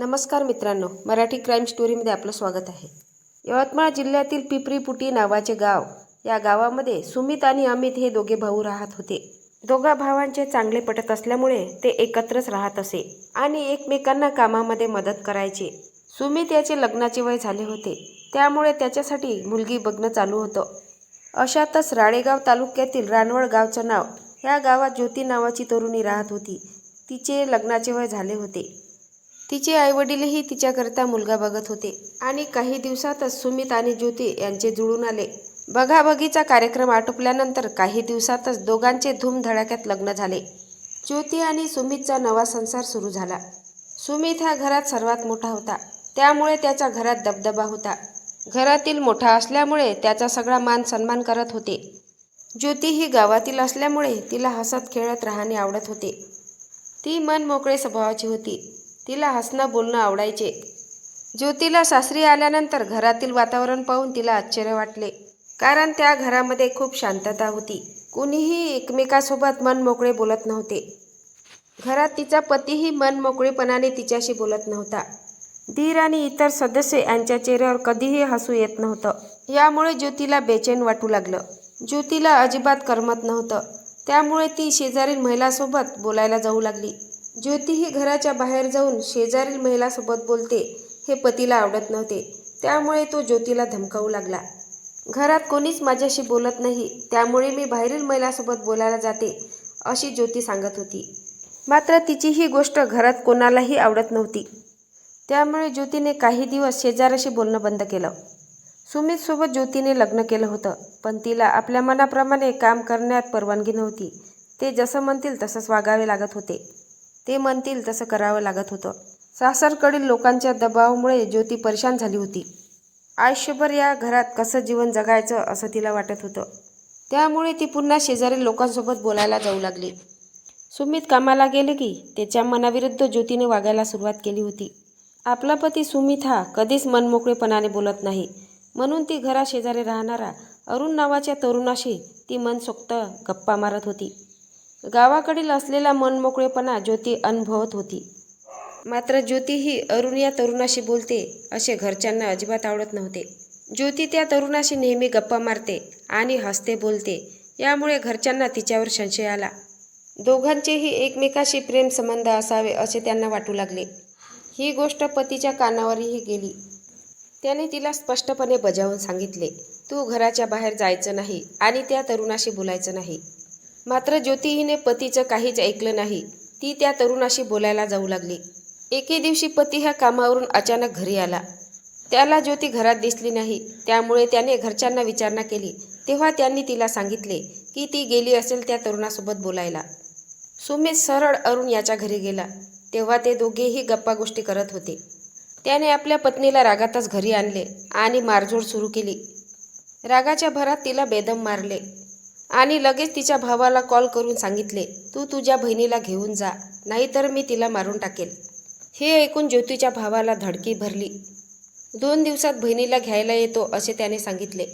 नमस्कार मित्रांनो मराठी क्राईम स्टोरीमध्ये आपलं स्वागत आहे. यवतमाळ जिल्ह्यातील पिपरीपुटी नावाचे गाव या गावामध्ये सुमित आणि अमित हे दोघे भाऊ राहत होते. दोघा भावांचे चांगले पटत असल्यामुळे ते एकत्रच राहत असे आणि एकमेकांना कामामध्ये मदत करायचे. सुमित याचे लग्नाचे वय झाले होते त्यामुळे त्याच्यासाठी मुलगी बघणं चालू होतं. अशातच राळेगाव तालुक्यातील रानवड गावचं नाव ह्या गावात ज्योती नावाची तरुणी राहत होती. तिचे लग्नाचे वय झाले होते. तिचे आईवडीलही तिच्याकरता मुलगा बघत होते. आणि काही दिवसातच सुमित आणि ज्योती यांचे जुळून आले. बघाबघीचा कार्यक्रम आटोपल्यानंतर काही दिवसातच दोघांचे धूमधडाक्यात लग्न झाले. ज्योती आणि सुमितचा नवा संसार सुरू झाला. सुमित हा घरात सर्वात मोठा होता. त्यामुळे त्याच्या घरात दबदबा होता. घरातील मोठा असल्यामुळे त्याचा सगळा मान सन्मान करत होते. ज्योती ही गावातील असल्यामुळे तिला हसत खेळत राहणे आवडत होते. ती मन मोकळे स्वभावाची होती. तिला हसणं बोलणं आवडायचे. ज्योतीला सासरी आल्यानंतर घरातील वातावरण पाहून तिला आश्चर्य वाटले. कारण त्या घरामध्ये खूप शांतता होती. कुणीही एकमेकासोबत मन मोकळे बोलत नव्हते. घरात तिचा पतीही मन मोकळेपणाने तिच्याशी बोलत नव्हता. धीर आणि इतर सदस्य यांच्या चेहऱ्यावर कधीही हसू येत नव्हतं. यामुळे ज्योतीला बेचैन वाटू लागलं. ज्योतीला अजिबात करमत नव्हतं. त्यामुळे ती शेजारील महिलासोबत बोलायला जाऊ लागली. ज्योती ही घराच्या बाहेर जाऊन शेजारील महिलासोबत बोलते. हे पतीला आवडत नव्हते. त्यामुळे तो ज्योतीला धमकावू लागला. घरात कोणीच माझ्याशी बोलत नाही. त्यामुळे मी बाहेरील महिलासोबत बोलायला जाते अशी ज्योती सांगत होती. मात्र तिची ही गोष्ट घरात कोणालाही आवडत नव्हती. त्यामुळे ज्योतीने काही दिवस शेजाराशी बोलणं बंद केलं. सुमितसोबत ज्योतीने लग्न केलं होतं पण तिला आपल्या मनाप्रमाणे काम करण्यात परवानगी नव्हती. ते जसं म्हणतील तसंच वागावे लागत होते. ते म्हणतील तसं करावं लागत होतं. सासरकडील लोकांच्या दबावामुळे ज्योती परेशान झाली होती. आयुष्यभर या घरात कसं जीवन जगायचं असं तिला वाटत होतं. त्यामुळे ती पुन्हा शेजारी लोकांसोबत बोलायला जाऊ लागली. सुमित कामाला गेले की त्याच्या मनाविरुद्ध ज्योतीने वागायला सुरुवात केली होती. आपला पती सुमित हा कधीच मनमोकळेपणाने बोलत नाही. म्हणून ती घराशेजारी राहणारा अरुण नावाच्या तरुणाशी ती मनसोक्त गप्पा मारत होती. गावाकडील असलेला मनमोकळेपणा ज्योती अनुभवत होती. मात्र ज्योती ही अरुण या तरुणाशी बोलते असे घरच्यांना अजिबात आवडत नव्हते. ज्योती त्या तरुणाशी नेहमी गप्पा मारते आणि हसते बोलते यामुळे घरच्यांना तिच्यावर संशय आला. दोघांचेही एकमेकाशी प्रेम संबंध असावे असे त्यांना वाटू लागले. ही गोष्ट पतीच्या कानावरही गेली. त्याने तिला स्पष्टपणे बजावून सांगितले तू घराच्या बाहेर जायचं नाही आणि त्या तरुणाशी बोलायचं नाही. मात्र ज्योती हिने पतीचं काहीच ऐकलं नाही. ती त्या तरुणाशी बोलायला जाऊ लागली. एके दिवशी पती ह्या कामावरून अचानक घरी आला. त्याला ज्योती घरात दिसली नाही. त्यामुळे त्याने घरच्यांना विचारणा केली. तेव्हा त्यांनी तिला सांगितले की ती गेली असेल त्या तरुणासोबत बोलायला. सुमित सरळ अरुण याच्या घरी गेला. तेव्हा ते दोघेही गप्पा गोष्टी करत होते. त्याने आपल्या पत्नीला रागातच घरी आणले आणि मारझोड सुरू केली. रागाच्या भरात तिला बेदम मारले. आणि लगेच तिच्या भावाला कॉल करून सांगितले तू तुझ्या बहिणीला घेऊन जा नाहीतर मी तिला मारून टाकेल. हे ऐकून ज्योतीच्या भावाला धडकी भरली. दोन दिवसात बहिणीला घ्यायला येतो असे त्याने सांगितले.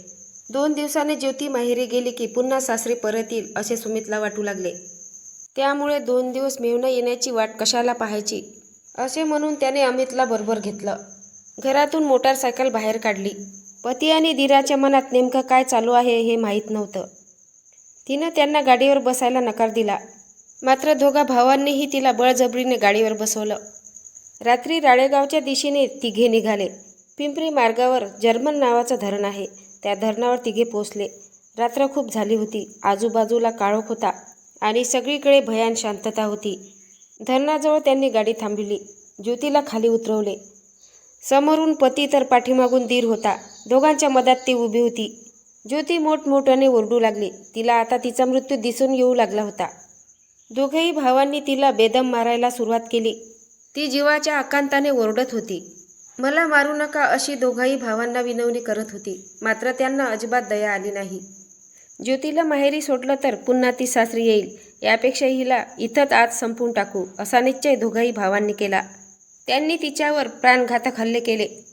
दोन दिवसाने ज्योती माहेरी गेली की पुन्हा सासरी परत येईल असे सुमितला वाटू लागले. त्यामुळे दोन दिवस मेवणं येण्याची वाट कशाला पाहायची असे म्हणून त्याने अमितला बरोबर घेतलं. घरातून मोटारसायकल बाहेर काढली. पती आणि धीराच्या मनात नेमकं काय चालू आहे हे माहीत नव्हतं. तिनं त्यांना गाडीवर बसायला नकार दिला. मात्र दोघा भावांनीही तिला बळजबरीने गाडीवर बसवलं. रात्री राळेगावच्या दिशेने तिघे निघाले. पिंपरी मार्गावर जर्मन नावाचं धरण आहे. त्या धरणावर तिघे पोचले रात्र खूप झाली होती. आजूबाजूला काळोख होता आणि सगळीकडे भयान शांतता होती. धरणाजवळ त्यांनी गाडी थांबविली. ज्योतीला खाली उतरवले. समोरून पती तर पाठीमागून दीर होता. दोघांच्या मधात ती उभी होती. ज्योती मोठमोठ्याने ओरडू लागली. तिला आता तिचा मृत्यू दिसून येऊ लागला होता. दोघेही भावांनी तिला बेदम मारायला सुरुवात केली. ती जीवाच्या आकांताने ओरडत होती. मला मारू नका अशी दोघाही भावांना विनवणी करत होती. मात्र त्यांना अजिबात दया आली नाही. ज्योतीला माहेरी सोडलं तर पुन्हा ती सासरी येईल. यापेक्षा हिला इथंच आज संपून टाकू असा निश्चय दोघाही भावांनी केला. त्यांनी तिच्यावर प्राणघातक हल्ले केले.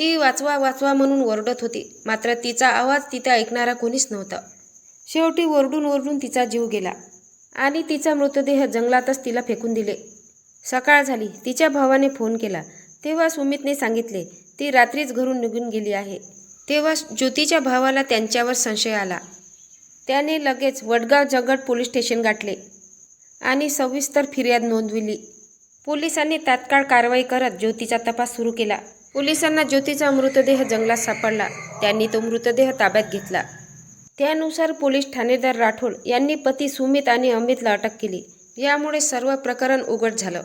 ती वाचवा वाचवा म्हणून ओरडत होती. मात्र तिचा आवाज तिथे ऐकणारा कोणीच नव्हता. शेवटी ओरडून ओरडून तिचा जीव गेला आणि तिचा मृतदेह जंगलातच तिला फेकून दिले. सकाळ झाली. तिच्या भावाने फोन केला. तेव्हा सुमितने सांगितले ती रात्रीच घरून निघून गेली आहे. तेव्हा ज्योतीच्या भावाला त्यांच्यावर संशय आला. त्याने लगेच वडगाव जगड पोलीस स्टेशन गाठले आणि सविस्तर फिर्याद नोंदविली. पोलिसांनी तात्काळ कारवाई करत ज्योतीचा तपास सुरू केला. पोलिसांना ज्योतीचा मृतदेह जंगलात सापडला. त्यांनी तो मृतदेह ताब्यात घेतला. त्यानुसार पोलीस ठाणेदार राठोड यांनी पती सुमित आणि अमितला अटक केली. यामुळे सर्व प्रकरण उघड झालं.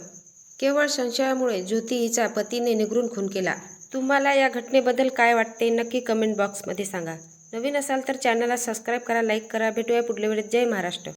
केवळ संशयामुळे ज्योती हिचा पतीने निगरून खून केला. तुम्हाला या घटनेबद्दल काय वाटते नक्की कमेंट बॉक्समध्ये सांगा. नवीन असाल तर चॅनलला सबस्क्राईब करा लाईक करा. भेटूया पुढल्या वेळेत. जय महाराष्ट्र.